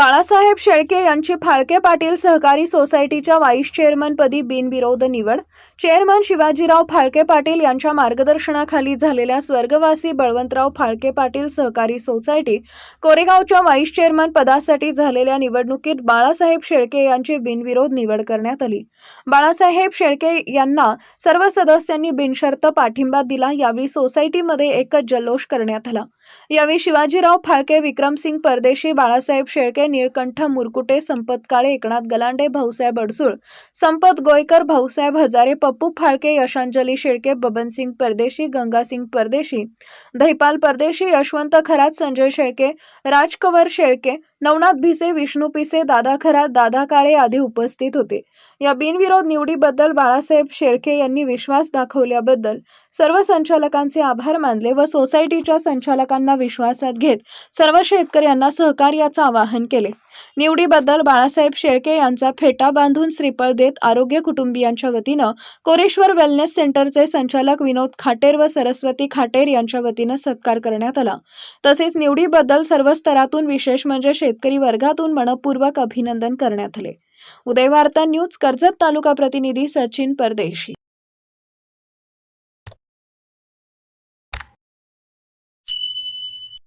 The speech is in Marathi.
बाळासाहेब शेळके यांची फाळके पाटील सहकारी सोसायटीच्या व्हाईस चेअरमनपदी बिनविरोध निवड. चेअरमन शिवाजीराव फाळके पाटील यांच्या मार्गदर्शनाखाली झालेल्या स्वर्गवासी बळवंतराव फाळके पाटील सहकारी सोसायटी कोरेगावच्या व्हाईस चेअरमन पदासाठी झालेल्या निवडणुकीत बाळासाहेब शेळके यांची बिनविरोध निवड करण्यात आली. बाळासाहेब शेळके यांना सर्व सदस्यांनी बिनशर्त पाठिंबा दिला. यावेळी सोसायटीमध्ये एकच जल्लोष करण्यात आला. यावेळी शिवाजीराव फाळके विक्रमसिंग परदेशी बाळासाहेब शेळके निळकंठ मुरकुटे संपत काळे एकनाथ गलांडे भाऊसाहेब अडसूळ संपत गोयकर भाऊसाहेब हजारे पप्पू फाळके यशांजली शेळके बबनसिंग परदेशी गंगासिंग परदेशी दहिपाल परदेशी यशवंत खरात संजय शेळके राजकवर शेळके नवनाथ भिसे विष्णू पिसे दादा खरात दादा काळे आदी उपस्थित होते. या बिनविरोध निवडीबद्दल बाळासाहेब शेळके यांनी विश्वास दाखवल्याबद्दल सर्व संचालकांचे आभार मानले व सोसायटीच्या संचालकांना विश्वासात घेत सर्व शेतकऱ्यांना सहकार्याचं आवाहन केले. निवडीबद्दल बाळासाहेब शेळके यांचा फेटा बांधून श्रीफळ देत आरोग्य कुटुंबियांच्या वतीनं कोरेश्वर वेलनेस सेंटरचे संचालक विनोद खाटेर व सरस्वती खाटेर यांच्या वतीनं सत्कार करण्यात आला. तसेच निवडीबद्दल सर्व स्तरातून विशेष म्हणजे शेतकरी वर्गातून मनपूर्वक अभिनंदन करण्यात आले. उदयवार्ता न्यूज कर्जत तालुका प्रतिनिधी सचिन परदेशी.